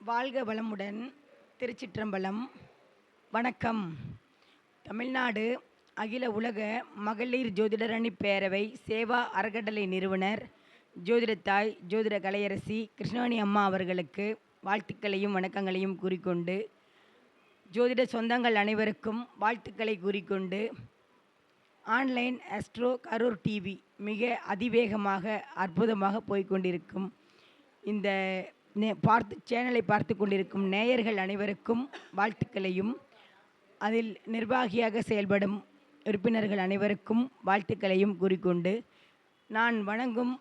வாழ்க வளமுடன் திருச்சிற்றம்பலம். வணக்கம். தமிழ்நாடு அகில உலக மகளிர் ஜோதிடரணி பேரவை சேவா அறக்கட்டளை நிறுவனர் ஜோதிடத்தாய் ஜோதிட கலையரசி கிருஷ்ணவாணி அம்மா அவர்களுக்கு வாழ்த்துக்களையும் வணக்கங்களையும் கூறிக்கொண்டு ஜோதிட சொந்தங்கள் அனைவருக்கும் வாழ்த்துக்களை கூறிக்கொண்டு ஆன்லைன் அஸ்ட்ரோ கரூர் டிவி மிக அதிவேகமாக அற்புதமாக போய்க்கொண்டிருக்கும் இந்த நே பார்த்து சேனலை பார்த்து கொண்டிருக்கும் நேயர்கள் அனைவருக்கும் வாழ்த்துக்களையும். அதில் நிர்வாகியாக செயல்படும் உறுப்பினர்கள் அனைவருக்கும் வாழ்த்துக்களையும் கூறிக்கொண்டு நான் வணங்கும்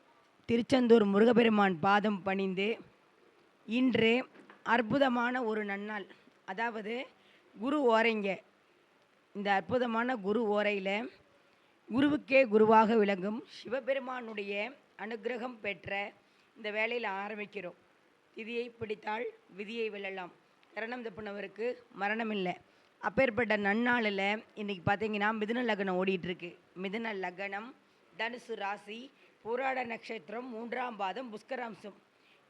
திருச்செந்தூர் முருகப்பெருமான் பாதம் பணிந்து இன்று அற்புதமான ஒரு நன்னாள் அதாவது குரு ஓரைங்க. இந்த அற்புதமான குரு ஓரையில் குருவுக்கே குருவாக விளங்கும் சிவபெருமானுடைய அனுக்கிரகம் பெற்ற இந்த வேலையில் ஆரம்பிக்கிறோம். திதியை பிடித்தால் விதியை வெல்லலாம் கரணம் தப்புனவருக்கு மரணம் இல்லை அப்பேற்பட்ட நன்னாளில் இன்றைக்கி பார்த்தீங்கன்னா மிதுன லக்னம் ஓடிட்டுருக்கு. மிதுன லக்னம் தனுசு ராசி புராட நட்சத்திரம் மூன்றாம் பாதம் புஷ்கராம்சம்.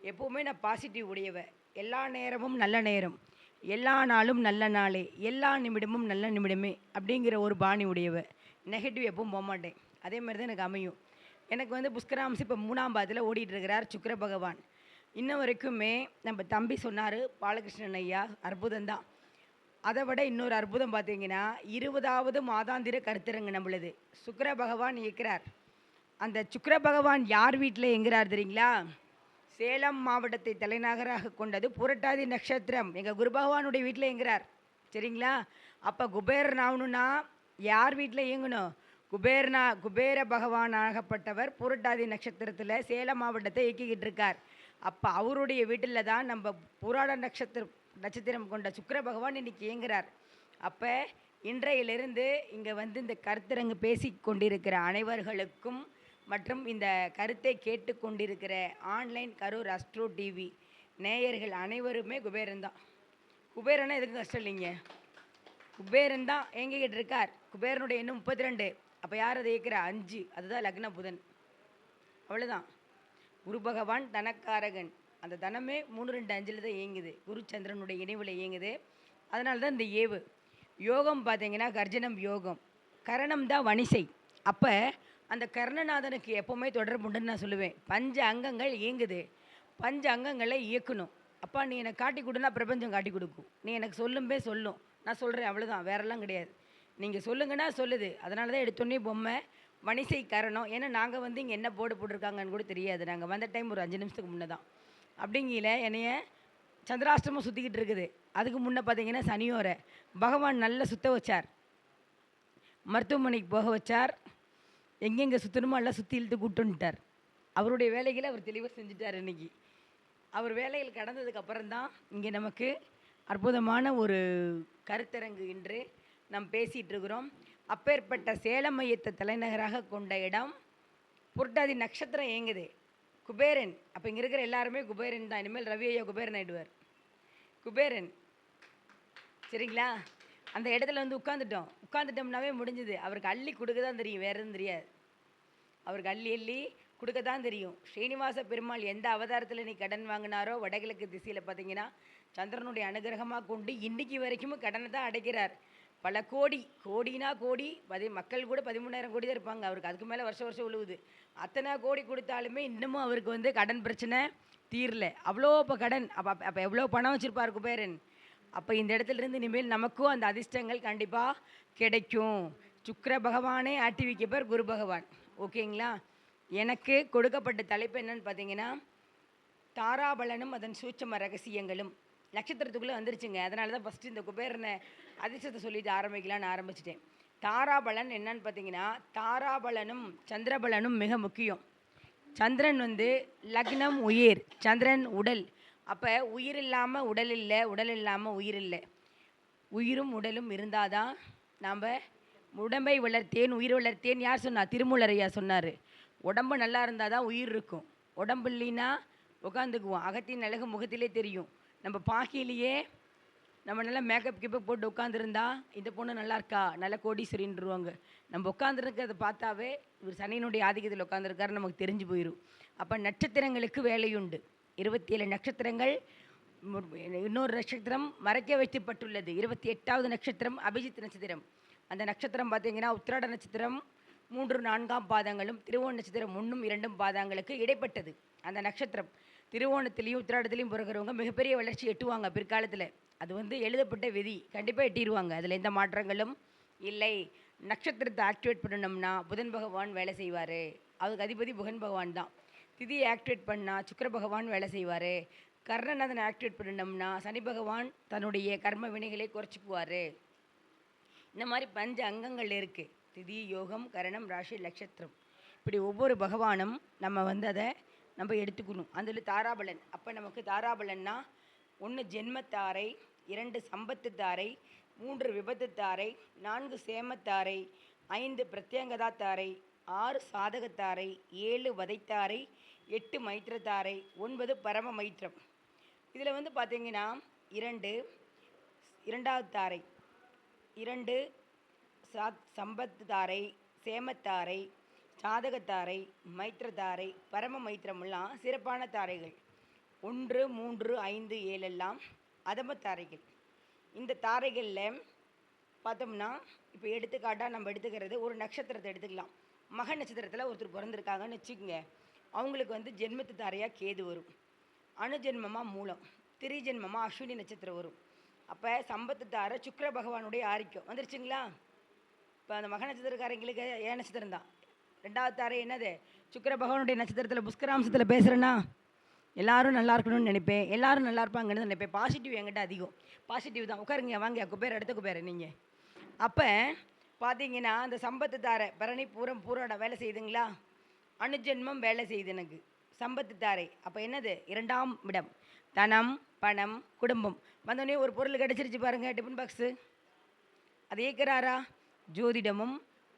எப்போவுமே நான் பாசிட்டிவ் உடையவ. எல்லா நேரமும் நல்ல நேரம். எல்லா நாளும் நல்ல நாளே. எல்லா நிமிடமும் நல்ல நிமிடமே அப்படிங்கிற ஒரு பாணி உடையவ. நெகட்டிவ் எப்பவும் போக மாட்டேன். அதே மாதிரி தான் எனக்கு அமையும். எனக்கு வந்து புஷ்கராம்சம் இப்போ மூணாம் பாதத்தில் ஓடிட்டுருக்கிறார் இருக்கிறார் பகவான். இன்ன வரைக்குமே நம்ம தம்பி சொன்னார் பாலகிருஷ்ணன் ஐயா அற்புதம்தான். அதை விட இன்னொரு அற்புதம் பார்த்தீங்கன்னா இருபதாவது மாதாந்திர கருத்தரங்கு நம்மளுது. சுக்கர பகவான் இயக்கிறார். அந்த சுக்கர பகவான் யார் வீட்டில் எங்கிறார் தெரியுங்களா? சேலம் மாவட்டத்தை தலைநகராக கொண்டது புரட்டாதி நட்சத்திரம். எங்கள் குரு பகவானுடைய வீட்டில் எங்கிறார் சரிங்களா? அப்போ குபேரன் ஆகணும்னா யார் வீட்டில் இயங்கணும்? குபேரனா குபேர பகவான் ஆகப்பட்டவர் புரட்டாதி நட்சத்திரத்தில் சேலம் மாவட்டத்தை இயக்கிக்கிட்டு இருக்கார். அப்போ அவருடைய வீட்டில் தான் நம்ம புராட நட்சத்திரம் நட்சத்திரம் கொண்ட சுக்கர பகவான் இன்னைக்கு இயங்குறார். அப்போ இன்றையிலிருந்து இங்கே வந்து இந்த கருத்தரங்கு பேசி கொண்டிருக்கிற அனைவர்களுக்கும் மற்றும் இந்த கருத்தை கேட்டு கொண்டிருக்கிற ஆன்லைன் கரூர் அஸ்ட்ரோ டிவி நேயர்கள் அனைவருமே குபேரன் தான். குபேரனா எதுக்கு கஷ்டம் இல்லைங்க? குபேரன் தான் இயங்கிக்கிட்டு இருக்கார். குபேரனுடைய எண்ணம் முப்பத்தி ரெண்டு. அப்போ யார் அதை இயக்கிற? அஞ்சு. அதுதான் லக்ன புதன் அவ்வளோதான் குரு பகவான் தனக்காரகன். அந்த தனமே மூணு ரெண்டு அஞ்சில் தான் இயங்குது. குரு சந்திரனுடைய இணைவில் இயங்குது. அதனால தான் இந்த ஏவு. யோகம் பார்த்தீங்கன்னா கர்ஜனம் யோகம். கரணம் தான் வணிசை. அப்போ அந்த கர்ணநாதனுக்கு எப்போவுமே தொடர்புண்டுன்னு நான் சொல்லுவேன். பஞ்ச அங்கங்கள் இயங்குது. பஞ்ச அங்கங்களை இயக்கணும். அப்பா நீ எனக்கு காட்டி கொடுனா பிரபஞ்சம் காட்டி கொடுக்கும். நீ எனக்கு சொல்லும்பே சொல்லும். நான் சொல்கிறேன் அவ்வளோதான் வேறெல்லாம் கிடையாது. நீங்கள் சொல்லுங்கன்னா சொல்லுது. அதனால தான் எடுத்தோடனே பொம்மை. வணிசை கரணம். ஏன்னா நாங்கள் வந்து இங்கே என்ன போர்டு போட்டிருக்காங்கன்னு கூட தெரியாது. நாங்கள் வந்த டைம் ஒரு அஞ்சு நிமிஷத்துக்கு முன்னே தான் அப்படிங்கில என்னைய சந்திராஷ்டமம் சுற்றிக்கிட்டு இருக்குது. அதுக்கு முன்னே பார்த்தீங்கன்னா சனியோரை பகவான் நல்லா சுத்த வச்சார். மருத்துவமனைக்கு போக வச்சார். எங்கெங்கே சுற்றணுமோ எல்லாம் சுற்றி இழுத்து கூட்டுன்ட்டார் அவருடைய வேலைகளை அவர் தெளிவாக செஞ்சுட்டார் இன்னைக்கு. அவர் வேலைகள் கடந்ததுக்கப்புறம் தான் இங்கே நமக்கு அற்புதமான ஒரு கருத்தரங்கு இன்று நாம் பேசிகிட்டு இருக்கிறோம். அப்பேற்பட்ட சேலம் மையத்தை தலைநகராக கொண்ட இடம் புரட்டாதி நட்சத்திரம் இயங்குது. குபேரன் அப்போ இங்கே இருக்கிற எல்லாருமே குபேரன் தான். இனிமேல் ரவி ஐயா குபேரன் ஆயிடுவார். குபேரன் சரிங்களா? அந்த இடத்துல வந்து உட்காந்துட்டோம் உட்காந்துட்டோம்னாவே முடிஞ்சுது. அவருக்கு அள்ளி கொடுக்க தான் தெரியும். வேறு எதுவும் தெரியாது. அவருக்கு அள்ளி அள்ளி கொடுக்க தான் தெரியும். ஸ்ரீனிவாச பெருமாள் எந்த அவதாரத்தில் நீ கடன் வாங்கினாரோ வடகிழக்கு திசையில் பார்த்தீங்கன்னா சந்திரனுடைய அனுகிரகமாக கொண்டு இன்றைக்கி வரைக்கும் கடனை தான் அடைக்கிறார். பல கோடி கோடினா கோடி பதி மக்கள் கூட பதிமூணாயிரம் கோடி தான் இருப்பாங்க. அவருக்கு அதுக்கு மேலே வருஷம் வருஷம் உழுவுது. அத்தனை கோடி கொடுத்தாலுமே இன்னமும் அவருக்கு வந்து கடன் பிரச்சனை தீரல. அவ்வளோ இப்போ கடன். அப்போ அப்போ எவ்வளோ பணம் வச்சுருப்பார் குபேரன்? அப்போ இந்த இடத்துல இருந்து இனிமேல் நமக்கும் அந்த அதிர்ஷ்டங்கள் கண்டிப்பாக கிடைக்கும். சுக்கர பகவானே ஆட்டி வைக்கப்பர் குரு பகவான். ஓகேங்களா? எனக்கு கொடுக்கப்பட்ட தலைப்பு என்னன்னு பார்த்தீங்கன்னா தாராபலனும் அதன் சூட்சம ரகசியங்களும். நட்சத்திரத்துக்குள்ளே வந்துருச்சுங்க. அதனால தான் ஃபஸ்ட்டு இந்த குபேரனை அதிர்ஷ்டத்தை சொல்லிட்டு ஆரம்பிக்கலான்னு ஆரம்பிச்சிட்டேன். தாராபலன் என்னன்னு பார்த்தீங்கன்னா தாராபலனும் சந்திரபலனும் மிக முக்கியம். சந்திரன் வந்து லக்னம் உயிர். சந்திரன் உடல். அப்போ உயிர் இல்லாமல் உடல் இல்லை உடல் இல்லாமல் உயிர் இல்லை. உயிரும் உடலும் இருந்தால் தான் நாம் உடம்பை வளர்த்தேன் உயிர் வளர்த்தேன் யார் சொன்னா? திருமூலரையா சொன்னார். உடம்பு நல்லா இருந்தால் தான் உயிர் இருக்கும். உடம்பு இல்லைன்னா உட்காந்துக்குவோம் அகத்தின் அழகு முகத்திலே தெரியும். நம்ம பாக்கிலேயே நம்ம நல்லா மேக்கப் கிப்பப் போட்டு உட்காந்துருந்தா இந்த பொண்ணு நல்லா இருக்கா? நல்ல கோடீஸ்வரின்ருவாங்க நம்ம உட்காந்துருக்கிறத பார்த்தாவே இவர் சனியினுடைய ஆதிக்கத்தில் உட்காந்துருக்காரு நமக்கு தெரிஞ்சு போயிடும் அப்போ நட்சத்திரங்களுக்கு வேலையுண்டு. இருபத்தி ஏழு நட்சத்திரங்கள் இன்னொரு நட்சத்திரம் மறைக்க வைக்கப்பட்டுள்ளது. இருபத்தி எட்டாவது நட்சத்திரம் அபிஜித் நட்சத்திரம். அந்த நட்சத்திரம் பார்த்தீங்கன்னா உத்திராட நட்சத்திரம் மூன்று நான்காம் பாதங்களும் திருவோண நட்சத்திரம் ஒன்றும் இரண்டும் பாதங்களுக்கு இடைப்பட்டது. அந்த நட்சத்திரம் திருவோணத்திலையும் உத்திராடத்திலையும் பிறகுறவங்க மிகப்பெரிய வளர்ச்சி எட்டுவாங்க பிற்காலத்தில். அது வந்து எழுதப்பட்ட விதி. கண்டிப்பாக எட்டிடுவாங்க அதில் எந்த மாற்றங்களும் இல்லை. நட்சத்திரத்தை ஆக்டிவேட் பண்ணணும்னா புதன் பகவான் வேலை செய்வார். அதுக்கு அதிபதி புகன் பகவான் தான். திதியை ஆக்டிவேட் பண்ணால் சுக்கர பகவான் வேலை செய்வார். கர்ணநாதனை ஆக்டிவேட் பண்ணணும்னா சனி பகவான் தன்னுடைய கர்ம வினைகளை குறைச்சிக்குவார் இந்த மாதிரி பஞ்ச அங்கங்கள் இருக்குது திதி யோகம் கரணம் ராசி நட்சத்திரம். இப்படி ஒவ்வொரு பகவானும் நம்ம வந்து அதை நம்ம எடுத்துக்கணும். அதில் தாராபலன். அப்போ நமக்கு தாராபலன்னா ஒன்று ஜென்மத்தாரை இரண்டு சம்பத்து தாரை மூன்று விபத்து தாரை நான்கு சேமத்தாரை ஐந்து பிரத்யங்கதா தாரை ஆறு சாதகத்தாரை ஏழு வதைத்தாரை எட்டு மைத்திரத்தாரை ஒன்பது பரம மைத்திரம். இதில் வந்து பார்த்தீங்கன்னா இரண்டு இரண்டாவது தாரை இரண்டு சாத் சம்பத்துதாரை சேமத்தாரை சாதகத்தாரை மைத்திரத்தாரை பரம மைத்திரமெல்லாம் சிறப்பான தாரைகள். ஒன்று மூன்று ஐந்து ஏழெல்லாம் அதம தாரைகள். இந்த தாரைகளில் பார்த்தோம்னா இப்போ எடுத்துக்காட்டாக நம்ம எடுத்துக்கிறது ஒரு நட்சத்திரத்தை எடுத்துக்கலாம். மக நட்சத்திரத்தில் ஒருத்தர் பிறந்திருக்காங்கன்னு வச்சுக்கோங்க. அவங்களுக்கு வந்து ஜென்மத்து தாரையாக கேது வரும். அணுஜென்மமாக மூலம் திரிஜென்மமாக அஸ்வினி நட்சத்திரம் வரும். அப்போ சம்பத்து தாரை சுக்கர பகவானுடைய ஆரிக்கம் வந்துருச்சுங்களா? இப்போ அந்த மக நட்சத்திரக்காரங்களுக்கு ஏன் நட்சத்திரம் தான் ரெண்டாவது தாரை என்னது? சுக்கர பகவானுடைய நட்சத்திரத்தில் புஷ்கராம்சத்தில் பேசுகிறேன்னா எல்லாரும் நல்லா இருக்கணும்னு நினைப்பேன். எல்லாரும் நல்லா இருப்பாங்கன்னு நினைப்பேன். பாசிட்டிவ் என்கிட்ட அதிகம். பாசிட்டிவ் தான். உட்காருங்க வாங்க குபேர் அடுத்த குபேர் நீங்கள் அப்போ பார்த்தீங்கன்னா அந்த சம்பத்து தாரை பரணி பூரம் பூரோட வேலை செய்யுதுங்களா அணுஜென்மம் வேலை செய்யுது எனக்கு. சம்பத்து தாரை அப்போ என்னது? இரண்டாம் இடம். தனம் பணம் குடும்பம். வந்தோடனே ஒரு பொருள் கிடச்சிருச்சு பாருங்கள் டிஃபன் பாக்ஸு. அது ஏற்கிறாரா ஜோதிடமும்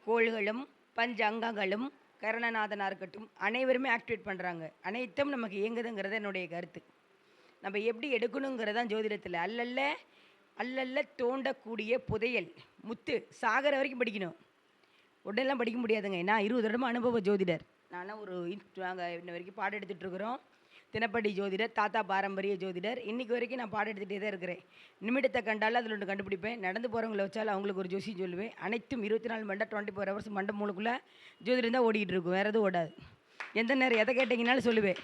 கோள்களும் பஞ்ச அங்கங்களும் கருணநாதனாக இருக்கட்டும் அனைவருமே ஆக்டிவேட் பண்ணுறாங்க அனைத்தும் நமக்கு இயங்குதுங்கிறது என்னுடைய கருத்து. நம்ம எப்படி எடுக்கணுங்கிறதான் ஜோதிடத்தில். அல்லல்ல அல்லல்ல தோண்டக்கூடிய புதையல் முத்து சாகர வரைக்கும் படிக்கணும். உடனெல்லாம் படிக்க முடியாதுங்க. நான் இருபது வருடமும் அனுபவ ஜோதிடர். நானும் ஒரு நாங்கள் இன்ன வரைக்கும் பாடம் எடுத்துகிட்டு இருக்கிறோம். தினப்படி ஜோதிடர் தாத்தா பாரம்பரிய ஜோதிடர். இன்னைக்கு வரைக்கும் நான் பாடம் எடுத்துகிட்டே தான் இருக்கிறேன். நிமிடத்தை கண்டாலும் அதில் ஒன்று கண்டுபிடிப்பேன். நடந்து போகிறவங்கள வச்சாலும் அவங்களுக்கு ஒரு ஜோசியம் சொல்லுவேன். அனைத்தும் இருபத்தி நாலு மண்டை டுவெண்ட்டி ஃபோர் ஹவர்ஸ் மண்டை மூணுக்குள்ளே ஜோதிடம் தான் ஓடிக்கிட்டு இருக்கும். வேறு எதுவும் ஓடாது. எந்த நேரம் எதை கேட்டிங்கனாலும் சொல்லுவேன்.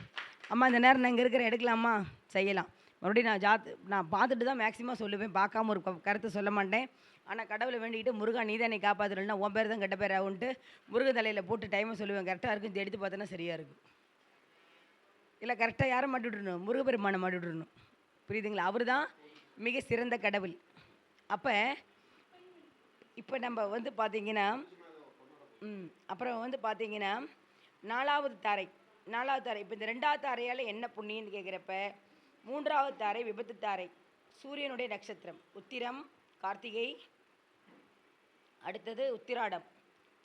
அம்மா இந்த நேரம் நான் இங்கே இருக்கிற எடுக்கலாமா? செய்யலாம். மறுபடியும் நான் ஜாத் நான் பார்த்துட்டு தான் மேக்ஸிமம் சொல்லுவேன். பார்க்காம ஒரு கருத்தை சொல்ல மாட்டேன். ஆனால் கடவுளை வேண்டிக்கிட்டு முருகா நீ தான் என்னை காப்பாற்றலன்னா உன் பேர் தான் கெட்ட பேர் ஆகுன்ட்டு முருக தலையில் போட்டு டைமை சொல்லுவேன். கரெக்டாக இருக்கும் எடுத்து பார்த்தோன்னா சரியாக இருக்கும். இல்லை கரெக்டாக யாரை மாட்டி முருகப்பெருமானை மாட்டி புரியுதுங்களா? அவர் தான் மிக சிறந்த கடவுள். அப்போ இப்போ நம்ம வந்து பார்த்தீங்கன்னா ம் அப்புறம் வந்து பார்த்தீங்கன்னா நாலாவது தாரை. நாலாவது தாரை. இப்போ இந்த ரெண்டாவது தாரையால் என்ன புண்ணியம்னு கேட்குறப்ப மூன்றாவது தாரை விபத்து தாரை. சூரியனுடைய நட்சத்திரம். உத்திரம் கார்த்திகை. அடுத்தது உத்திராடம்.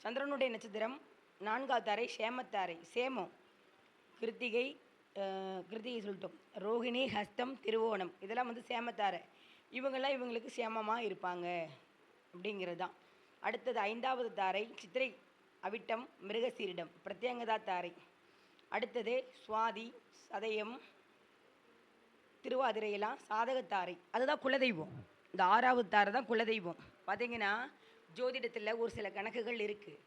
சந்திரனுடைய நட்சத்திரம் நான்காவது தாரை சேமத்தாரை. சேமம். கிருத்திகை கிருதி கிருத்திகை சொல்லிட்டோம். ரோகிணி ஹஸ்தம் திருவோணம். இதெல்லாம் வந்து சேமத்தாரை. இவங்கெல்லாம் இவங்களுக்கு சேமமாக இருப்பாங்க. அப்படிங்கிறது தான் அடுத்தது ஐந்தாவது தாரை சித்திரை அவிட்டம் மிருகசீரிடம். பிரத்யங்கதா தாரை. அடுத்தது சுவாதி சதயம் திருவாதிரையெல்லாம் சாதகத்தாரை அதுதான் குலதெய்வம். இந்த ஆறாவது தாரை தான் குலதெய்வம். பார்த்தீங்கன்னா ஜோதிடத்தில் ஒரு சில கணக்குகள் இருக்குது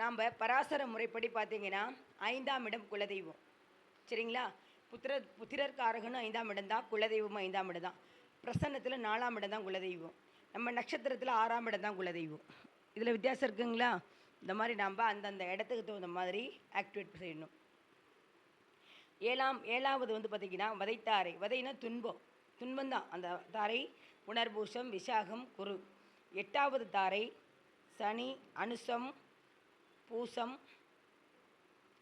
நாம் பராசர முறைப்படி பார்த்தீங்கன்னா ஐந்தாம் இடம் குலதெய்வம். சரிங்களா? புத்திர புத்திரர்காரகனும் ஐந்தாம் இடம் தான் குலதெய்வமும் ஐந்தாம் இடம் தான் பிரசன்னத்தில் நாலாம் இடம் தான் குலதெய்வம். நம்ம நட்சத்திரத்தில் ஆறாம் இடம் தான் குலதெய்வம். இதில் வித்தியாசம் இருக்குங்களா? இந்த மாதிரி நாம் அந்தந்த இடத்துக்கு தகுந்த மாதிரி ஆக்டிவேட் செய்யணும். ஏழாம் ஏழாவது வந்து பார்த்தீங்கன்னா வதைத்தாரை. வதைனா துன்பம். துன்பம் தான் அந்த தாரை உணர்பூஷம் விசாகம் குரு. எட்டாவது தாரை சனி அனுசம் பூசம்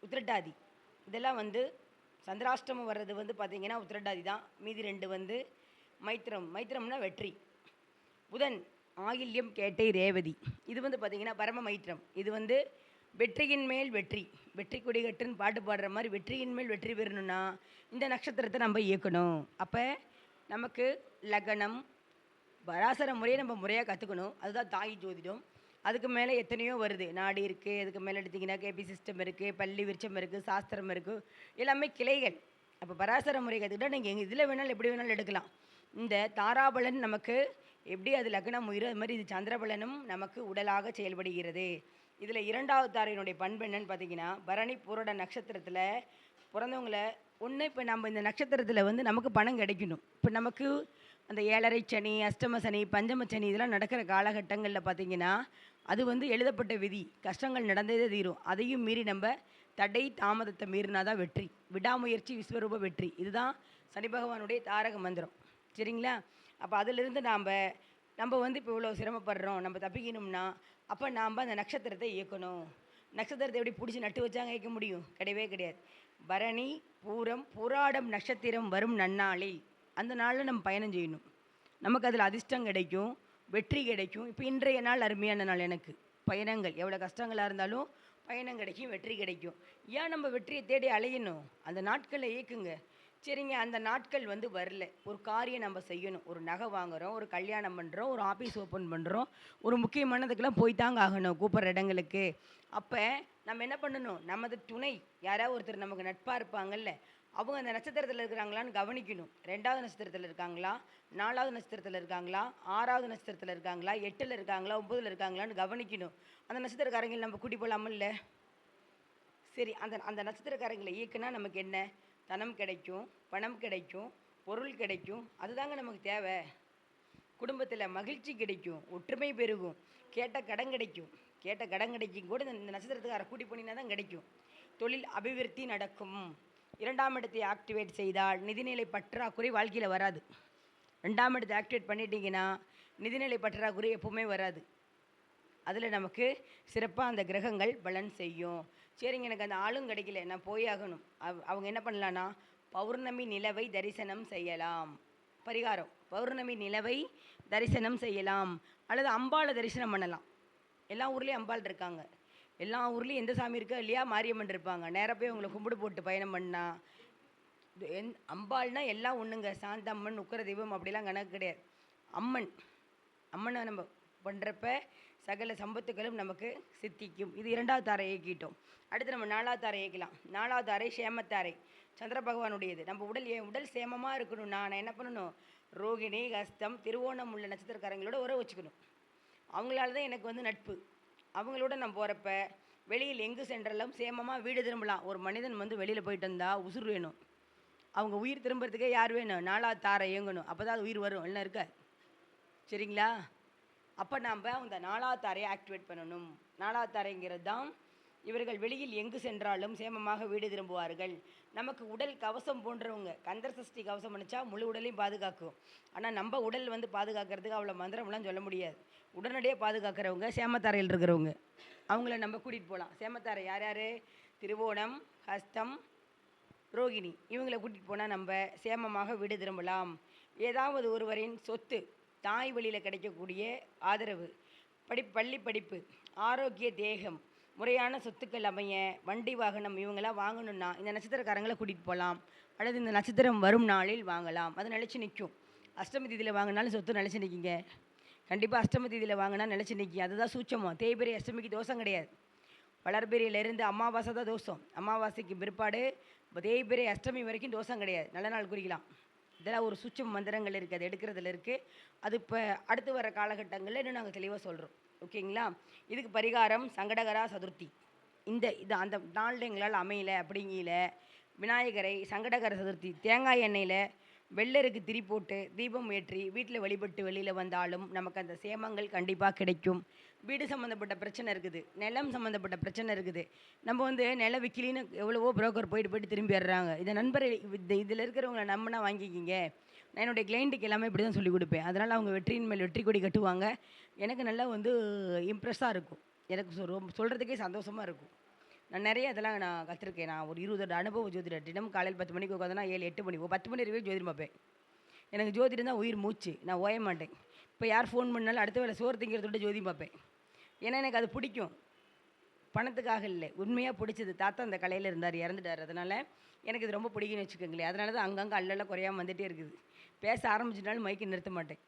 உத்திரட்டாதி. இதெல்லாம் வந்து சந்திராஷ்டமம் வர்றது வந்து பார்த்தீங்கன்னா உத்திரட்டாதி தான் மீதி ரெண்டு வந்து மைத்திரம். மைத்திரம்னா வெற்றி. புதன் ஆயில்யம் கேட்டை ரேவதி. இது வந்து பார்த்தீங்கன்னா பரம மைத்திரம். இது வந்து வெற்றியின் மேல் வெற்றி. வெற்றி கொடிகட்டுன்னு பாட்டு பாடுற மாதிரி வெற்றியின் மேல் வெற்றி பெறணும்னா இந்த நட்சத்திரத்தை நம்ம இயக்கணும். அப்போ நமக்கு லக்னம் பராசர முறையை நம்ம முறையாக கற்றுக்கணும் அதுதான் தாய் ஜோதிடம். அதுக்கு மேலே எத்தனையோ வருது. நாடி இருக்குது அதுக்கு மேலே எடுத்திங்கன்னா கேபி சிஸ்டம் இருக்குது பள்ளி விருச்சம் இருக்குது சாஸ்திரம் இருக்குது எல்லாமே கிளைகள். அப்போ பராசர முறை கற்றுக்கிட்டா நீங்கள் எங்கள் இதில் வேணாலும் எப்படி வேணாலும் எடுக்கலாம். இந்த தாராபலன் நமக்கு எப்படி அது லக்னம் உயிர் அது மாதிரி இது சந்திரபலனும் நமக்கு உடலாக செயல்படுகிறது. இதில் இரண்டாவது தாரையினுடைய பண்பு என்னன்னு பார்த்தீங்கன்னா பரணி பூரட நட்சத்திரத்தில் பிறந்தவங்கள ஒன்று இப்போ நம்ம இந்த நட்சத்திரத்தில் வந்து நமக்கு பணம் கிடைக்கணும். இப்போ நமக்கு அந்த ஏழரை சனி அஷ்டம சனி பஞ்சம சனி இதெல்லாம் நடக்கிற காலகட்டங்களில் பார்த்தீங்கன்னா அது வந்து எழுதப்பட்ட விதி. கஷ்டங்கள் நடந்ததே தீரும். அதையும் மீறி நம்ம தடை தாமதத்தை மீறினா தான் வெற்றி. விடாமுயற்சி விஸ்வரூப வெற்றி. இதுதான் சனி பகவானுடைய தாரக மந்திரம். சரிங்களா? அப்போ அதிலிருந்து நாம் நம்ம வந்து இப்போ இவ்வளோ சிரமப்படுறோம் நம்ம தப்பிக்கணும்னா அப்போ நாம் அந்த நட்சத்திரத்தை இயக்கணும். நட்சத்திரத்தை எப்படி பிடிச்சி நட்டு வச்சாங்க இயக்க முடியும்? கிடையவே கிடையாது. பரணி பூரம் பூராடம் நட்சத்திரம் வரும் நன்னாளில். அந்த நாளில் நம்ம பயணம் செய்யணும். நமக்கு அதில் அதிர்ஷ்டம் கிடைக்கும். வெற்றி கிடைக்கும். இப்போ இன்றைய நாள் அருமையான நாள் எனக்கு. பயணங்கள் எவ்வளோ கஷ்டங்களாக இருந்தாலும் பயணம் கிடைக்கும் வெற்றி கிடைக்கும். ஏன் நம்ம வெற்றியை தேடி அலையணும்? அந்த நாட்களை இயக்குங்க சரிங்க அந்த நாட்கள் வந்து வரல. ஒரு காரியம் நம்ம செய்யணும். ஒரு நகை வாங்குகிறோம் ஒரு கல்யாணம் பண்ணுறோம் ஒரு ஆஃபீஸ் ஓப்பன் பண்ணுறோம் ஒரு முக்கியமானதுக்கெல்லாம் போய் தாங்க ஆகணும் கூப்பிட்ற இடங்களுக்கு. அப்போ நம்ம என்ன பண்ணணும்? நமது துணை யாராவது ஒருத்தர் நமக்கு நட்பாக இருப்பாங்கல்ல அவங்க அந்த நட்சத்திரத்தில் இருக்கிறாங்களான்னு கவனிக்கணும். ரெண்டாவது நட்சத்திரத்தில் இருக்காங்களா? நாலாவது நட்சத்திரத்தில் இருக்காங்களா? ஆறாவது நட்சத்திரத்தில் இருக்காங்களா? எட்டில் இருக்காங்களா? ஒம்பதில் இருக்காங்களான்னு கவனிக்கணும். அந்த நட்சத்திரக்காரங்களை நம்ம கூட்டி போகலாமில்ல சரி அந்த அந்த நட்சத்திரக்காரங்களை இயக்குனா நமக்கு என்ன? தனம் கிடைக்கும் பணம் கிடைக்கும் பொருள் கிடைக்கும். அதுதாங்க நமக்கு தேவை. குடும்பத்தில் மகிழ்ச்சி கிடைக்கும் ஒற்றுமை பெருகும் கேட்ட கடன் கிடைக்கும். கேட்ட கடன் கிடைக்கும் கூட இந்த இந்த நட்சத்திரத்துக்கார கூட்டி போனீங்கன்னா தான் கிடைக்கும். தொழில் அபிவிருத்தி நடக்கும். இரண்டாம் இடத்தை ஆக்டிவேட் செய்தால் நிதிநிலை பற்றாக்குறை வாழ்க்கையில் வராது. ரெண்டாம் இடத்தை ஆக்டிவேட் பண்ணிட்டீங்கன்னா நிதிநிலை பற்றாக்குறை எப்பவுமே வராது. அதில் நமக்கு சிறப்பாக அந்த கிரகங்கள் பலன் செய்யும். சரிங்க எனக்கு அந்த ஆளும் கிடைக்கல நான் போய் ஆகணும். அவங்க என்ன பண்ணலான்னா பௌர்ணமி நிலவை தரிசனம் செய்யலாம். பரிகாரம் பௌர்ணமி நிலவை தரிசனம் செய்யலாம். அல்லது அம்பாளை தரிசனம் பண்ணலாம். எல்லா ஊர்லேயும் அம்பாள் இருக்காங்க. எல்லா ஊர்லேயும் எந்த சாமி இருக்கோ இல்லையா? மாரியம்மன் இருப்பாங்க. நேராக போய் உங்களை கும்பிடு போட்டு பயணம் பண்ணா. என் எந் அம்பாள்னா எல்லாம் ஒன்றுங்க சாந்தம்மன் உக்கர தெய்வம் அப்படிலாம் கணக்கு கிடையாது. அம்மன். அம்மனை நம்ம பண்ணுறப்ப சகல சம்பத்துகளும் நமக்கு சித்திக்கும். இது இரண்டாவது தாரை இயக்கிட்டோம். அடுத்து நம்ம நாலாவது தாரை இயக்கலாம். நாலாவது தாரை சேமத்தாரை. சந்திர பகவானுடையது. நம்ம உடல் என் உடல் சேமமாக இருக்கணும். நான் என்ன பண்ணணும்? ரோகிணி ஹஸ்தம் திருவோணம் உள்ள நட்சத்திரக்காரங்களோட உறவு வச்சுக்கணும். அவங்களால தான் எனக்கு வந்து நட்பு. அவங்களோட நான் போகிறப்ப வெளியில் எங்கு சென்றாலும் சேமமாக வீடு திரும்பலாம். ஒரு மனிதன் வந்து வெளியில் போயிட்டு வந்தால் உசுர் வேணும். அவங்க உயிர் திரும்புறதுக்கே யார் வேணும்? நாலாவது தாரை இயங்கணும். அப்போ தான் அது உயிர் வரும். இல்லை இருக்க? சரிங்களா? அப்போ நாம் அந்த நாலாவது தாரையை ஆக்டிவேட் பண்ணணும். நாலாவது தாரைங்கிறது தான் இவர்கள் வெளியில் எங்கு சென்றாலும் சேமமாக வீடு திரும்புவார்கள். நமக்கு உடல் கவசம் போன்றவங்க கந்தர் சஷ்டி கவசம் பண்ணிச்சா முழு உடலையும் பாதுகாக்கும். ஆனால் நம்ம உடல் வந்து பாதுகாக்கிறதுக்கு அவ்வளோ மந்திரம்லாம் சொல்ல முடியாது. உடனடியாக பாதுகாக்கிறவங்க சேமத்தாரையில் இருக்கிறவங்க. அவங்கள நம்ம கூட்டிகிட்டு போகலாம் சேமத்தாரை யார் யார்? திருவோணம் ஹஸ்தம் ரோகிணி. இவங்களை கூட்டிகிட்டு போனால் நம்ம சேமமாக வீடு திரும்பலாம். ஏதாவது ஒருவரின் சொத்து தாய் வழியில் கிடைக்கக்கூடிய ஆதரவு படி பள்ளி படிப்பு ஆரோக்கிய தேகம் முறையான சொத்துக்கள் அமைய வண்டி வாகனம் இவங்களாம் வாங்கணும்னா இந்த நட்சத்திரக்காரங்களை கூட்டிகிட்டு போகலாம் அல்லது இந்த நட்சத்திரம் வரும் நாளில் வாங்கலாம். அது நிலச்சி நிற்கும் அஷ்டமி தீதியில் வாங்கினாலும் சொத்து நிலச்சி நிற்கிங்க கண்டிப்பாக அஷ்டமி தேதியில் வாங்கினா நினச்சி நிற்கி அதுதான் சூட்சமம். தேய்பெரிய அஷ்டமிக்கு தோஷம் கிடையாது. வளர்பெரியிலேருந்து அமாவாசை தான் தோஷம். அமாவாசைக்கு பிற்பாடு இப்போ அஷ்டமி வரைக்கும் தோஷம் கிடையாது. நல்ல நாள் குறிக்கலாம். இதெல்லாம் ஒரு சுச்சம் மந்திரங்கள் இருக்குது அது எடுக்கிறதுல இருக்குது அது இப்போ அடுத்து வர காலகட்டங்களில் இன்னும் நாங்கள் தெளிவாக சொல்கிறோம் ஓகேங்களா? இதுக்கு பரிகாரம் சங்கடகரா சதுர்த்தி. இந்த இது அந்த நாளில் எங்களால் அமையலை அப்படிங்கல விநாயகரை சங்கடகர சதுர்த்தி தேங்காய் எண்ணெயில் வெள்ளருக்கு திரி போட்டு தீபம் ஏற்றி வீட்டில் வழிபட்டு வெளியில் வந்தாலும் நமக்கு அந்த சேமங்கள் கண்டிப்பாக கிடைக்கும். வீடு சம்மந்தப்பட்ட பிரச்சனை இருக்குது. நிலம் சம்மந்தப்பட்ட பிரச்சனை இருக்குது. நம்ம வந்து நில விக்கிலின்னு எவ்வளவோ புரோக்கர் போயிட்டு போயிட்டு திரும்பி வர்றாங்க. இந்த நண்பர் இதில் இருக்கிறவங்கள நம்பினா வாங்கிக்கிங்க. நான் என்னுடைய கிளைண்ட்டுக்கு எல்லாமே இப்படி தான் சொல்லி கொடுப்பேன். அதனால் அவங்க வெற்றியின் மேல் வெற்றி கொடி கட்டுவாங்க. எனக்கு நல்லா வந்து இம்ப்ரெஸ்ஸாக இருக்கும். எனக்கு சொ- ரொம்ப சொல்கிறதுக்கே சந்தோஷமாக இருக்கும். நான் நிறைய அதெல்லாம் நான் கற்றுருக்கேன் நான் ஒரு இருபது அனுபவம் அனுபவ ஜோதிடர். தினம் காலையில் பத்து மணிக்கு உட்காந்துனா ஏழு எட்டு மணி. பத்து மணி வரைக்கும் ஜோதிடம் பார்ப்பேன். எனக்கு ஜோதிடம் தான் உயிர் மூச்சு. நான் ஓய மாட்டேன். இப்போ யார் ஃபோன் பண்ணாலும் அடுத்த வேளை சோறு திங்கிறதோட ஜோதிடம் பார்ப்பேன். ஏன்னா எனக்கு அது பிடிக்கும். பணத்துக்காக இல்லை. உண்மையாக பிடிச்சது. தாத்தா அந்த கலையில் இருந்தார் இறந்துட்டார். அதனால் எனக்கு இது ரொம்ப பிடிக்கும்னு வச்சுக்கோங்களேன். அதனால தான் அங்கங்கே அல்லெல்லாம் குறையாம வந்துகிட்டே இருக்குது. பேச ஆரம்பிச்சிட்டாலும் மைக்கு நிறுத்த மாட்டேன்.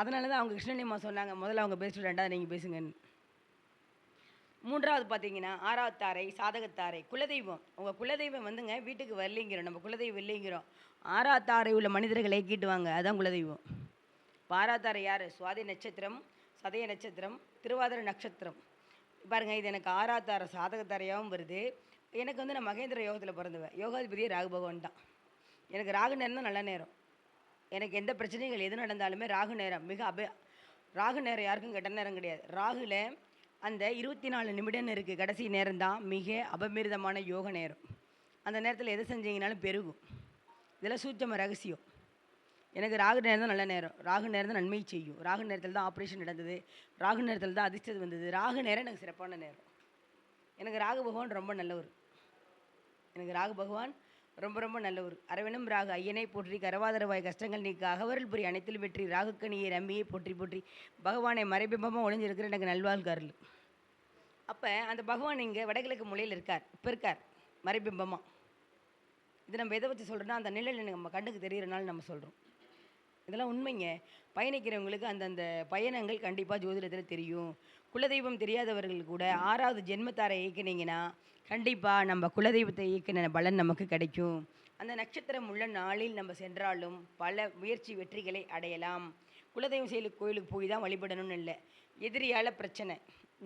அதனால தான் அவங்க கிருஷ்ணனியம்மா சொன்னாங்க முதல்ல அவங்க பேசிட்டு ரெண்டாவது நீங்கள் பேசுங்கன்னு. மூன்றாவது பார்த்தீங்கன்னா ஆறாவது தாரை சாதகத்தாரை குலதெய்வம். உங்கள் குலதெய்வம் வந்துங்க வீட்டுக்கு வரலைங்கிறோம். நம்ம குலதெய்வம் இல்லைங்கிறோம். ஆறாவது தாரை உள்ள மனிதர்களை கீட்டுவாங்க அதுதான் குலதெய்வம். இப்போ ஆறாவது தாரை யார்? சுவாதி நட்சத்திரம் சதய நட்சத்திரம் திருவாதிர நட்சத்திரம். பாருங்கள் இது எனக்கு ஆறாவது தாரை சாதகத்தாரையாகவும் வருது. எனக்கு வந்து நான் மகேந்திர யோகத்தில் பிறந்துவேன் யோகாதிபதியே ராகு பகவான் தான். எனக்கு ராகு நேரம் தான் நல்ல நேரம். எனக்கு எந்த பிரச்சனைகள் எது நடந்தாலுமே ராகு நேரம். மிக அப ராகு நேரம் யாருக்கும் கெட்ட நேரம் கிடையாது. ராகுல அந்த இருபத்தி நாலு நிமிடம்னு இருக்குது கடைசி நேரம் தான். மிக அபமிருதமான யோக நேரம். அந்த நேரத்தில் எதை செஞ்சீங்கனாலும் பெருகும் இதெல்லாம் சூட்சம ரகசியம். எனக்கு ராகு நேரம் தான் நல்ல நேரம். ராகு நேரம் தான் நன்மை செய்யும். ராகு நேரத்தில் தான் ஆப்ரேஷன் நடந்தது. ராகு நேரத்தில் தான் அதிர்ஷ்டம் வந்தது. ராகு நேரம் எனக்கு சிறப்பான நேரம். எனக்கு ராகு பகவான் ரொம்ப நல்லவர். எனக்கு ராகு பகவான் ரொம்ப ரொம்ப நல்லவர். அரவணம் ராகு ஐயனை போற்றி கரவாதரவாய் கஷ்டங்கள் நீக்க அகவரல் புரி அனைத்திலும் வெற்றி ராகுக்கணியை ரம்மியை போற்றி போற்றி பகவானை மறைபிம்பமாக ஒளிஞ்சிருக்கிற எனக்கு நல்வாழ்காரல் அப்போ அந்த பகவான் இங்கே வடகிழக்கு மூலையில் இருக்கார். இப்போ இருக்கார். மறைபிம்பமாக இது நம்ம எதை வச்சு சொல்கிறோன்னா அந்த நிழல் நம்ம கண்ணுக்கு தெரிகிறனால நம்ம சொல்கிறோம் இதெல்லாம் உண்மைங்க. பயணிக்கிறவங்களுக்கு அந்தந்த பயணங்கள் கண்டிப்பாக ஜோதிடத்தில் தெரியும். குலதெய்வம் தெரியாதவர்கள் கூட ஆறாவது ஜென்மத்தாரை இயக்குனீங்கன்னா கண்டிப்பாக நம்ம குலதெய்வத்தை இயக்கின பலன் நமக்கு கிடைக்கும். அந்த நட்சத்திரம் உள்ள நாளில் நம்ம சென்றாலும் பல முயற்சி வெற்றிகளை அடையலாம். குலதெய்வம் செயலுக்கு கோயிலுக்கு போய் தான் வழிபடணும்னு இல்லை. எதிரியால் பிரச்சனை.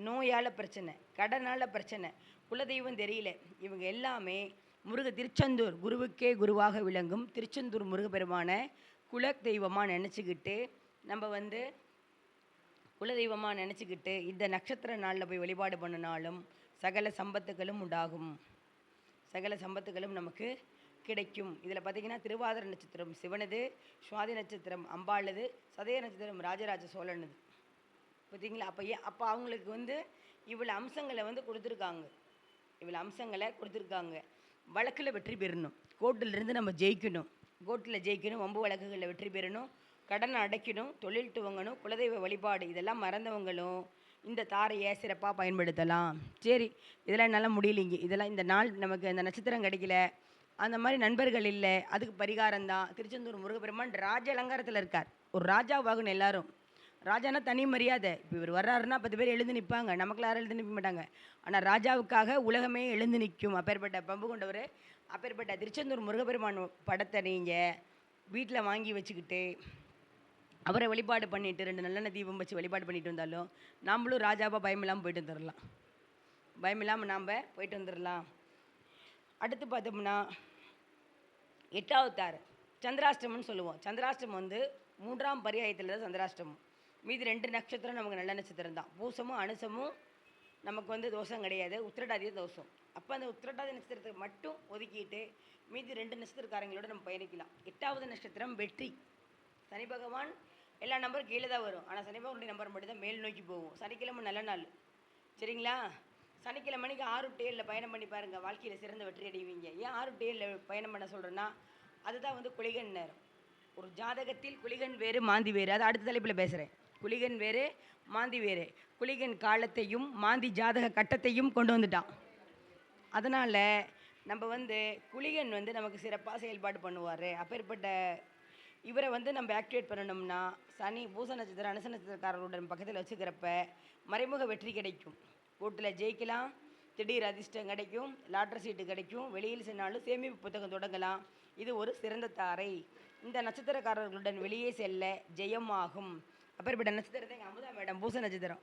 நோயால் பிரச்சனை கடனால் பிரச்சனை குலதெய்வம் தெரியல. இவங்க எல்லாமே முருக திருச்செந்தூர் குருவுக்கே குருவாக விளங்கும். திருச்செந்தூர் முருகப்பெருமான குல தெய்வமாக நினச்சிக்கிட்டு நம்ம வந்து குலதெய்வமாக நினச்சிக்கிட்டு இந்த நட்சத்திர நாளில் போய் வழிபாடு பண்ணினாலும் சகல சம்பத்துகளும் உண்டாகும். சகல சம்பத்துகளும் நமக்கு கிடைக்கும். இதில் பார்த்திங்கன்னா திருவாதிர நட்சத்திரம் சிவனது சுவாதி நட்சத்திரம் அம்பாளது சதய நட்சத்திரம் ராஜராஜ சோழனது. பார்த்தீங்களா அப்போ ஏன் அப்போ அவங்களுக்கு வந்து இவ்வளோ அம்சங்களை வந்து கொடுத்துருக்காங்க. இவ்வளோ அம்சங்களை கொடுத்துருக்காங்க. வழக்கில் வெற்றி பெறணும். கோர்ட்டிலிருந்து நம்ம ஜெயிக்கணும். கோர்ட்டில் ஜெயிக்கணும். வம்பு வழக்குகளில் வெற்றி பெறணும். கடனை அடைக்கணும். தொழில் துவங்கணும். குலதெய்வ வழிபாடு. இதெல்லாம் மறந்தவங்களும் இந்த தாரையை சிறப்பாக பயன்படுத்தலாம். சரி இதெல்லாம் என்னால் முடியலைங்க. இதெல்லாம் இந்த நாள் நமக்கு அந்த நட்சத்திரம் கிடைக்கல. அந்த மாதிரி நண்பர்கள் இல்லை. அதுக்கு பரிகாரம் தான் திருச்செந்தூர் முருகப்பெருமான் ராஜ அலங்காரத்தில் இருக்கார். ஒரு ராஜாவாகணும் எல்லாரும். ராஜானா தனி மரியாதை. இப்போ இவர் வர்றாருன்னா பத்து பேர் எழுந்து நிற்பாங்க நமக்கு யாரும் எழுந்து நிற்க மாட்டாங்க. ஆனால் ராஜாவுக்காக உலகமே எழுந்து நிற்கும் அப்பேற்பட்ட பம்பு கொண்டவர் அப்பேற்பட்ட திருச்செந்தூர் முருகப்பெருமான் படத்தை நீங்கள் வீட்டில் வாங்கி வச்சுக்கிட்டு அவரை வழிபாடு பண்ணிட்டு ரெண்டு நல்லெண்ணெய் தீபம் வச்சு வழிபாடு பண்ணிட்டு வந்தாலும் நம்மளும் ராஜாவாக பயம் இல்லாமல் போயிட்டு வந்துடலாம் பயம் இல்லாமல் நாம் போயிட்டு வந்துடலாம் அடுத்து பார்த்தோம்னா எட்டாவது தார் சந்திராஷ்டமம்னு சொல்லுவோம். சந்திராஷ்டமம் வந்து மூன்றாம் பரியாயத்தில் தான் சந்திராஷ்டமம். மீதி ரெண்டு நட்சத்திரம் நமக்கு நல்ல நட்சத்திரம் தான். பூசமும் அனுசமும் நமக்கு வந்து தோஷம் கிடையாது. உத்திரட்டாதி தோஷம். அப்போ அந்த உத்திரட்டாதி நட்சத்திரத்தை மட்டும் ஒதுக்கிட்டு மீதி ரெண்டு நட்சத்திரக்காரங்களோட நம்ம பயணிக்கலாம். எட்டாவது நட்சத்திரம் வெற்றி. சனி பகவான் எல்லா நம்பரும் கீழே தான் வரும். ஆனால் சனி பகவானுடைய நம்பர் மட்டும் தான் மேல் நோக்கி போகும். சனிக்கிழமை நல்ல நாள். சரிங்களா? சனிக்கிழமைக்கு ஆறு டு ஏழில் பயணம் பண்ணி பாருங்கள் வாழ்க்கையில் சிறந்த வெற்றி அடைவீங்க. ஏன் ஆறு டு ஏழில் பயணம் பண்ண சொல்கிறேன்னா அதுதான் வந்து குளிகன் நேரம். ஒரு ஜாதகத்தில் குளிகன் வேறு மாந்தி வேறு. அது அடுத்த தலைப்பில் பேசுகிறேன் குளிகன் வேறு மாந்தி வேறு. குளிகன் காலத்தையும் மாந்தி ஜாதக கட்டத்தையும் கொண்டு வந்துட்டான். அதனால் நம்ம வந்து குளிகன் வந்து நமக்கு சிறப்பாக செயல்பாடு பண்ணுவார். அப்பேற்பட்ட இவரை வந்து நம்ம ஆக்டிவேட் பண்ணணும்னா சனி பூச நட்சத்திரம் அனுச நட்சத்திரக்காரர்களுடன் பக்கத்தில் வச்சுக்கிறப்ப மறைமுக வெற்றி கிடைக்கும். கூட்டில் ஜெயிக்கலாம் திடீர் அதிர்ஷ்டம் கிடைக்கும் லாட்ரு சீட்டு கிடைக்கும் வெளியில் சென்னாலும் சேமிப்பு புத்தகம் தொடங்கலாம். இது ஒரு சிறந்த தாரை. இந்த நட்சத்திரக்காரர்களுடன் வெளியே செல்ல ஜெயமாகும். அப்பேற்பட்ட நட்சத்திரத்தை எங்கள் அமுதா மேடம் பூச நட்சத்திரம்.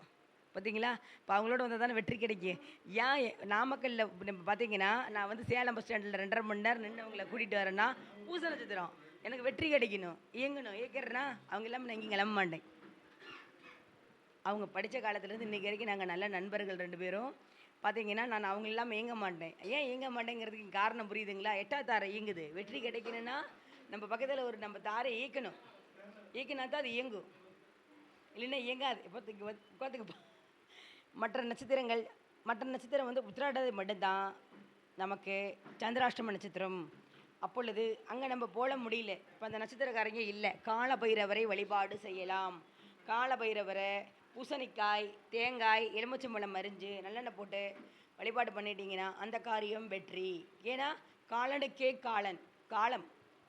பார்த்தீங்களா இப்போ அவங்களோட வந்தால் தானே வெற்றி கிடைக்கும் ஏன் நாமக்கல்லில் நாமக்கல்ல பார்த்தீங்கன்னா நான் வந்து சேலம் பஸ் ஸ்டாண்டில் ரெண்டரை மணி நேரம் நின்று அவங்கள கூட்டிகிட்டு வரேன்னா பூச நட்சத்திரம். எனக்கு வெற்றி கிடைக்கணும். இயங்கணும். இயக்கிறேன்னா அவங்க இல்லாமல் நான் இங்கே கிளம்ப மாட்டேன். அவங்க படித்த காலத்துலேருந்து இன்றைக்கி வரைக்கும் நாங்கள் நல்ல நண்பர்கள் ரெண்டு பேரும். பார்த்தீங்கன்னா நான் அவங்க இல்லாமல் இயங்க மாட்டேன். ஏன் இயங்க மாட்டேங்கிறதுக்கு காரணம் புரியுதுங்களா? எட்டாவது தாரை இயங்குது. வெற்றி கிடைக்கணும்னா நம்ம பக்கத்தில் ஒரு நம்ம தாரை இயக்கணும். இயக்கினா தான் அது இயங்கும். இல்லைன்னா இயங்காது. இப்போ உட்காந்துக்கப்பா மற்ற நட்சத்திரங்கள் மற்ற நட்சத்திரம் வந்து உத்திராடது மட்டும்தான். நமக்கு சந்திராஷ்டம நட்சத்திரம். அப்பொழுது அங்கே நம்ம போல முடியல. இப்போ அந்த நட்சத்திரக்காரங்க இல்லை. கால பைரவரை வழிபாடு செய்யலாம். கால பைரவரை பூசணிக்காய் தேங்காய் எலுமிச்சம்பழம் மறிஞ்சு நல்லெண்ணெய் போட்டு வழிபாடு பண்ணிட்டீங்கன்னா அந்த காரியம் வெற்றி. ஏன்னா காலனுக்கே காலன். காலம்.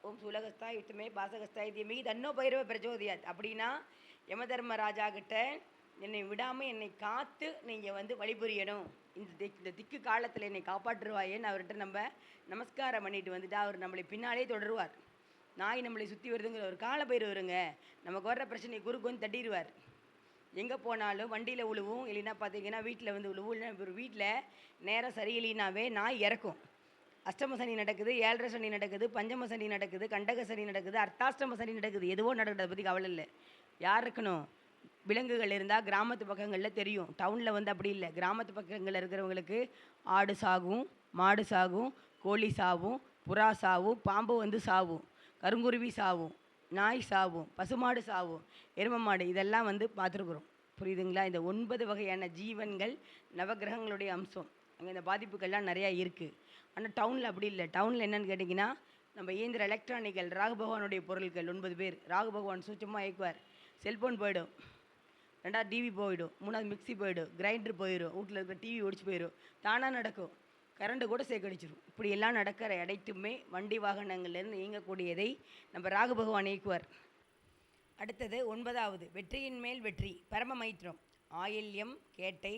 ஓம் சுலகஸ்தாய் யுத்தமே பாசகஸ்தாய் தீமிகி தன்னோ பைரவ பிரச்சோதியாத். அப்படின்னா யமதர்ம கிட்ட என்னை விடாமல் என்னை காத்து நீங்கள் வந்து வழிபுரியணும். இந்த திக் இந்த திக்கு காலத்தில் என்னை காப்பாற்றுவாயேன்னு அவர்கிட்ட நம்ம நமஸ்காரம் பண்ணிட்டு வந்துட்டு அவர் நம்மளை பின்னாலே தொடருவார். நாய் நம்மளை சுற்றி வருதுங்கிற ஒரு கால வருங்க நமக்கு வர்ற பிரச்சனை குறுக்குன்னு தட்டிடுவார். எங்கே போனாலும் வண்டியில் உழுவும். இல்லைன்னா பார்த்தீங்கன்னா வீட்டில் வந்து உழுவும். இல்லைன்னா ஒரு வீட்டில் நேரம் சரியில்லைனாவே நாய் இறக்கும். அஷ்டம சனி நடக்குது ஏழரை சனி நடக்குது பஞ்சம சனி நடக்குது கண்டக சனி நடக்குது அர்த்தாஷ்டம சனி நடக்குது. எதுவோ நடக்கிறத பற்றி கவலை இல்லை. யார் இருக்கணும்? விலங்குகள் இருந்தால் கிராமத்து பக்கங்களில் தெரியும். டவுனில் வந்து அப்படி இல்லை. கிராமத்து பக்கங்களில் இருக்கிறவங்களுக்கு ஆடு சாகும் மாடு சாகும் கோழி சாவும் புறா சாவும் பாம்பு வந்து சாவும் கருங்குருவி சாவும் நாய் சாவும் பசுமாடு சாவும் எரும மாடு இதெல்லாம் வந்து பார்த்துருக்குறோம். புரியுதுங்களா? இந்த ஒன்பது வகையான ஜீவன்கள் நவக்கிரகங்களுடைய அம்சம். அங்கே இந்த பாதிப்புகள்லாம் நிறையா இருக்குது ஆனால் டவுனில் அப்படி இல்லை. டவுனில் என்னென்னு கேட்டிங்கன்னா நம்ம இயந்திர எலக்ட்ரானிக்கல் ராகு பகவானுடைய பொருட்கள் ஒன்பது பேர். ராகு பகவான் சூச்சமாக இயக்குவார். செல்ஃபோன் போயிடும். ரெண்டாவது டிவி போயிடும். மூணாவது மிக்ஸி போயிடும். கிரைண்டர் போயிடும் வீட்டில் இருக்கிற டிவி ஒடிச்சு போயிடும் தானாக நடக்கும். கரண்ட்டு கூட சேகரிச்சிடும் இப்படி எல்லாம் நடக்கிற அனைத்துமே வண்டி வாகனங்கள்லேருந்து இயங்கக்கூடியதை நம்ம ராகு பகவான் இயக்குவார். அடுத்தது ஒன்பதாவது. வெற்றியின் மேல் வெற்றி. பரம மைத்திரம் ஆயில்யம் கேட்டை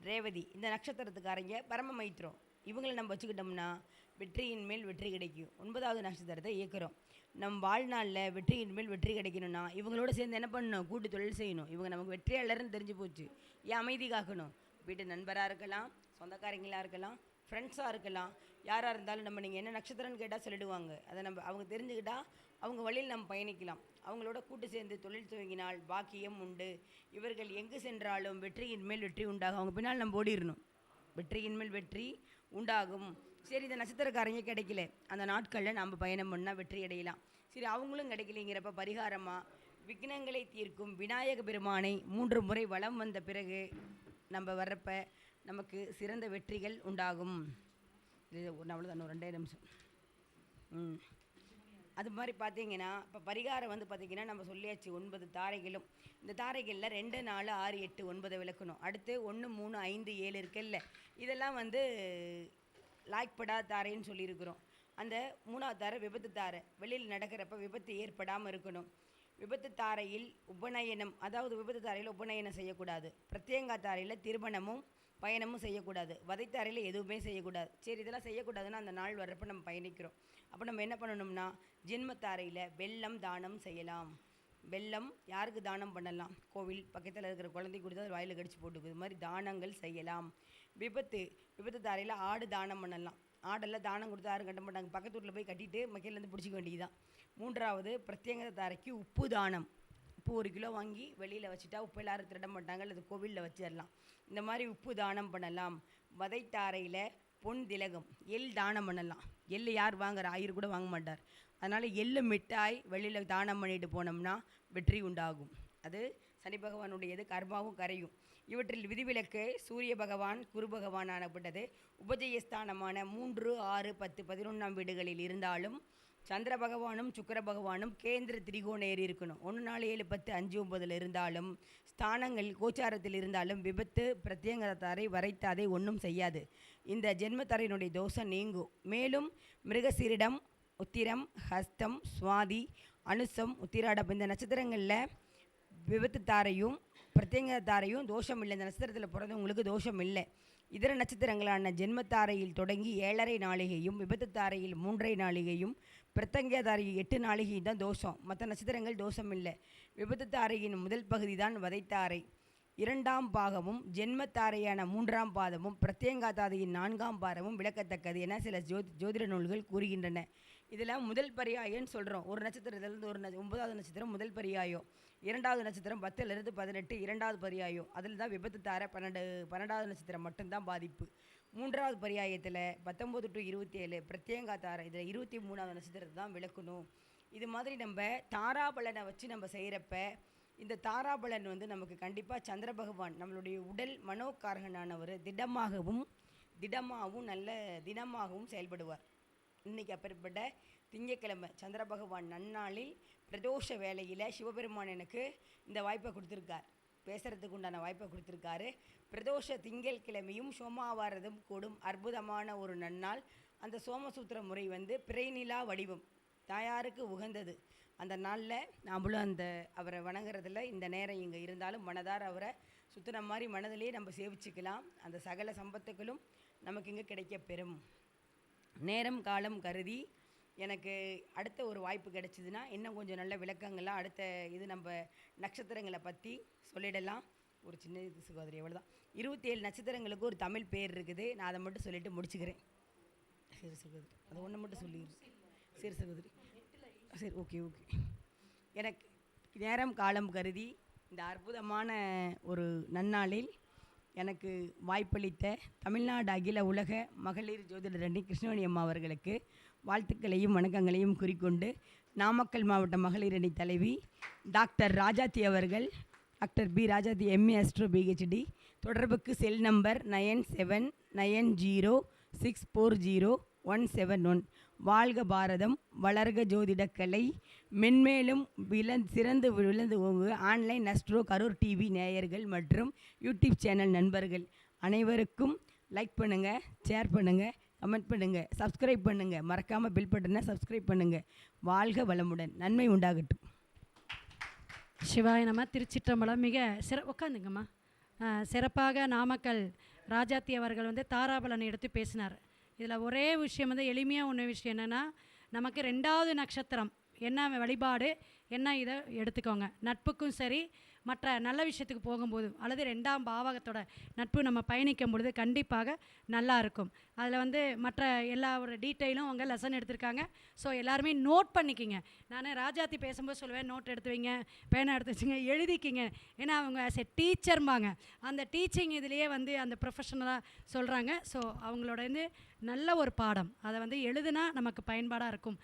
ரேவதி. இந்த நட்சத்திரத்துக்காரங்க பரம மைத்திரம் இவங்களை நம்ம வச்சுக்கிட்டோம்னா வெற்றியின் மேல் வெற்றி கிடைக்கும். ஒன்பதாவது நட்சத்திரத்தை இயக்குறோம். நம் வாழ்நாளில் வெற்றியின் மேல் வெற்றி கிடைக்கணும்னா இவங்களோட சேர்ந்து என்ன பண்ணணும்? கூட்டு தொழில் செய்யணும். இவங்க நமக்கு வெற்றியாளர்னு தெரிஞ்சு போச்சு. ஏன் அமைதி காக்கணும்? வீட்டு நண்பராக இருக்கலாம் சொந்தக்காரங்களாக இருக்கலாம் ஃப்ரெண்ட்ஸாக இருக்கலாம். யாராக இருந்தாலும் நம்ம நீங்கள் என்ன நட்சத்திரம்னு கேட்டால் சொல்லிடுவாங்க. அதை நம்ம அவங்க தெரிஞ்சுக்கிட்டால் அவங்க வழியில் நம்ம பயணிக்கலாம். அவங்களோட கூட்டு சேர்ந்து தொழில் துவங்கினால் பாக்கியம் உண்டு. இவர்கள் எங்கு சென்றாலும் வெற்றியின் மேல் வெற்றி உண்டாகும். அவங்க பின்னால் நம்ம ஓடிடணும். வெற்றியின் மேல் வெற்றி உண்டாகும். சரி இந்த நட்சத்திரக்காரங்க கிடைக்கல. அந்த நாட்களில் நம்ம பயணம் பண்ணால் வெற்றி அடையலாம். சரி அவங்களும் கிடைக்கலைங்கிறப்ப பரிகாரமாக விக்னங்களை தீர்க்கும் விநாயக பெருமானை மூன்று முறை வளம் வந்த பிறகு நம்ம வர்றப்ப நமக்கு சிறந்த வெற்றிகள் உண்டாகும். இது ஒன்று அவ்வளோதான் ரெண்டே நிமிஷம். ம். அது மாதிரி பார்த்தீங்கன்னா இப்போ பரிகாரம் வந்து பார்த்திங்கன்னா நம்ம சொல்லியாச்சு ஒன்பது தாரைகளும். இந்த தாரைகளில் ரெண்டு நாலு ஆறு எட்டு ஒன்பதை விளக்கணும். அடுத்து ஒன்று மூணு ஐந்து ஏழு இருக்குல்ல. இதெல்லாம் வந்து லாய்க்படாத தாரைன்னு சொல்லியிருக்கிறோம். அந்த மூணாவது தாரை விபத்து தாரை வெளியில் நடக்கிறப்ப விபத்து ஏற்படாமல் இருக்கணும். விபத்து தாரையில் உபநயனம் அதாவது விபத்து தாரையில் உபநயனம் செய்யக்கூடாது. பிரத்யேங்கா தாரையில் திருமணமும் பயணமும் செய்யக்கூடாது. வதைத்தாரையில் எதுவுமே செய்யக்கூடாது. சரி இதெல்லாம் செய்யக்கூடாதுன்னா அந்த நாள் வர்றப்ப நம்ம பயணிக்கிறோம். அப்போ நம்ம என்ன பண்ணணும்னா ஜென்மத்தாரையில் வெள்ளம் தானம் செய்யலாம். வெள்ளம் யாருக்கு தானம் பண்ணலாம்? கோவில் பக்கத்தில் இருக்கிற குழந்தை கொடுத்தா அது வாயில் கடிச்சு போட்டுக்குது. இது மாதிரி தானங்கள் செய்யலாம். விபத்து விபத்து தாரையில் ஆடு தானம் பண்ணலாம். ஆடெல்லாம் தானம் கொடுத்து யாரும் கட்ட மாட்டாங்க. பக்கத்து வீட்டில் போய் கட்டிட்டு மக்கையிலேருந்து பிடிச்சிக்க வேண்டியதுதான். மூன்றாவது பிரத்யேக தாரைக்கு உப்பு தானம். உப்பு ஒரு கிலோ வாங்கி வெளியில் வச்சுட்டா உப்பு எல்லாரும் திருட மாட்டாங்க. அல்லது கோவிலில் வச்சிடலாம். இந்த மாதிரி உப்பு தானம் பண்ணலாம். வதைத்தாரையில் பொன் திலகம் எள் தானம் பண்ணலாம். எல் யார் வாங்குற? ஆயிரம் கூட வாங்க மாட்டார். அதனால் எள்ளு மிட்டாய் வெளியில் தானம் பண்ணிட்டு போனோம்னா வெற்றி உண்டாகும். அது சனி பகவானுடையது கர்மாவும் கரையும். இவற்றில் விதிவிலக்கு சூரிய பகவான் குரு பகவான் ஆனப்பட்டது. உபஜயஸ்தானமான மூன்று ஆறு பத்து பதினொன்றாம் வீடுகளில் இருந்தாலும் சந்திர பகவானும் சுக்கர பகவானும் கேந்திர திரிகோண ஏறி இருக்கணும். ஒன்று நாலு ஏழு பத்து அஞ்சு ஒம்பதில் இருந்தாலும் ஸ்தானங்கள் கோச்சாரத்தில் இருந்தாலும் விபத்து பிரத்யங்கரத்தாரை வரைத்தாதை ஒன்றும் செய்யாது. இந்த ஜென்மத்தாரையினுடைய தோஷம் நீங்கும். மேலும் மிருகசீரிடம் உத்திரம் ஹஸ்தம் சுவாதி அனுசம் உத்திராடம் இந்த நட்சத்திரங்களில் விபத்து தாரையும் பிரத்யேக தாரையும் தோஷம் இல்லை இந்த நட்சத்திரத்தில் பிறந்தவங்களுக்கு தோஷம் இல்லை இதர நட்சத்திரங்களான ஜென்மத்தாரையில் தொடங்கி ஏழரை நாளிகையும் விபத்து தாரையில் மூன்றரை நாளிகையும் பிரத்தங்க தாரையில் எட்டு நாளிகையும் தான் தோஷம். மற்ற நட்சத்திரங்கள் தோஷம் இல்லை விபத்து தாரையின் முதல் பகுதி தான் வதைத்தாரை. இரண்டாம் பாகமும் ஜென்மத்தாரையான மூன்றாம் பாதமும் பிரத்யங்காதாதையின் நான்காம் பாதமும் விளக்கத்தக்கது என சில ஜோதி ஜோதிட நூல்கள் கூறுகின்றன. இதில் முதல் பரியாயம்னு சொல்கிறோம். ஒரு நட்சத்திரத்திலிருந்து ஒரு நட்ச- ஒன்பதாவது நட்சத்திரம் முதல் பரியாயம். இரண்டாவது நட்சத்திரம் பத்துலேருந்து பதினெட்டு இரண்டாவது பரியாயம். அதில் தான் விபத்து தார பன்னெண்டு பன்னெண்டாவது நட்சத்திரம் மட்டும்தான் பாதிப்பு. மூன்றாவது பரியாயத்தில் பத்தொம்போது டு இருபத்தி ஏழு பிரத்யேங்கா தாரை இதில் இருபத்தி மூணாவது நட்சத்திரத்தை தான் விளக்கணும். இது மாதிரி நம்ம தாராபலனை வச்சு நம்ம செய்கிறப்ப இந்த தாராபலன் வந்து நமக்கு கண்டிப்பாக சந்திர பகவான் நம்மளுடைய உடல் மனோக்காரகனானவர் திடமாகவும் திடமாகவும் நல்ல தினமாகவும் செயல்படுவார். இன்னைக்கு அப்பேற்பட்ட திங்கட்கிழமை சந்திர பகவான் நன்னாளில் பிரதோஷ வேலையில் சிவபெருமான் எனக்கு இந்த வாய்ப்பை கொடுத்துருக்கார். பேசுகிறதுக்கு உண்டான வாய்ப்பை கொடுத்துருக்காரு. பிரதோஷ திங்கள் கிழமையும் சோமாவாரதும் கூடும் அற்புதமான ஒரு நன்னாள். அந்த சோமசூத்திர முறை வந்து பிறைநிலா வடிவம். தாயாருக்கு உகந்தது. அந்த நாளில் நாமளும் அந்த அவரை வணங்குறதுல இந்த நேரம் இங்கே இருந்தாலும் மனதார் அவரை சுத்தின மாதிரி மனதிலேயே நம்ம சேவிச்சுக்கலாம். அந்த சகல சம்பத்துக்களும் நமக்கு இங்கே கிடைக்க பெறும் நேரம் காலம் கருதி எனக்கு அடுத்த ஒரு வாய்ப்பு கிடைச்சிதுன்னா இன்னும் கொஞ்சம் நல்ல விளக்கங்கள்லாம் அடுத்த இது நம்ம நட்சத்திரங்களை பற்றி சொல்லிடலாம். ஒரு சின்ன இது சகோதரி எவ்வளோதான் இருபத்தி ஏழு நட்சத்திரங்களுக்கு ஒரு தமிழ் பேர் இருக்குது. நான் அதை மட்டும் சொல்லிவிட்டு முடிச்சுக்கிறேன். சரி சகோதரி அதை ஒன்று மட்டும் சொல்லிடு சரி சகோதரி. சரி ஓகே ஓகே எனக்கு நேரம் காலம் கருதி இந்த அற்புதமான ஒரு நன்னாளில் எனக்கு வாய்ப்பளித்த தமிழ்நாடு அகில உலக மகளிர் ஜோதிடரணி கிருஷ்ணவேணி அம்மா அவர்களுக்கு வாழ்த்துக்களையும் வணக்கங்களையும் குறிக்கொண்டு நாமக்கல் மாவட்ட மகளிர் அணி தலைவி டாக்டர் ராஜாத்தி அவர்கள் doctor P Rajathi MA astro PhD தொடர்புக்கு cell number nine seven nine zero six four zero one seven one. வாழ்க பாரதம் வளர்க ஜோதிடக்கலை மென்மேலும் விளந் சிறந்து விழுந்து ஓங்கு ஆன்லைன் அஸ்ட்ரோ கரூர் டிவி நேயர்கள் மற்றும் யூடியூப் சேனல் நண்பர்கள் அனைவருக்கும் லைக் பண்ணுங்கள் ஷேர் பண்ணுங்கள் கமெண்ட் பண்ணுங்கள் சப்ஸ்கிரைப் பண்ணுங்கள் மறக்காமல் பில் பட்டனை சப்ஸ்கிரைப் பண்ணுங்கள் வாழ்க வளமுடன். நன்மை உண்டாகட்டும். சிவாய திருச்சிற்றம்பலம். மிக சிற உட்காந்துங்கம்மா சிறப்பாக நாமக்கல் ராஜாத்தி அவர்கள் வந்து தாராபலனை எடுத்து பேசினார். இதில் ஒரே விஷயம் வந்து எளிமையாக ஒன்று விஷயம் என்னென்னா நமக்கு ரெண்டாவது நட்சத்திரம் என்ன வழிபாடு என்ன இதை எடுத்துக்கோங்க. நட்புக்கும் சரி மற்ற நல்ல விஷயத்துக்கு போகும்போது அல்லது ரெண்டாம் பாவகத்தோட நட்பு நம்ம பயணிக்கும் பொழுது கண்டிப்பாக நல்லா இருக்கும். அதில் வந்து மற்ற எல்லா ஒரு டீட்டெயிலும் அவங்க லெசன் எடுத்திருக்காங்க. ஸோ எல்லாருமே நோட் பண்ணிக்கிங்க. நான் ராஜாத்தி பேசும்போது சொல்லுவேன் நோட் எடுத்து வைங்க பேனா எடுத்து வச்சுங்க எழுதிக்கிங்க. ஏன்னா அவங்க ஆஸ் எ டீச்சர்ம்பாங்க அந்த டீச்சிங் இதுலேயே வந்து அந்த ப்ரொஃபஷனலாக சொல்கிறாங்க ஸோ அவங்களோட வந்து நல்ல ஒரு பாடம். அதை வந்து எழுதுனா நமக்கு பயன்பாடாக இருக்கும்.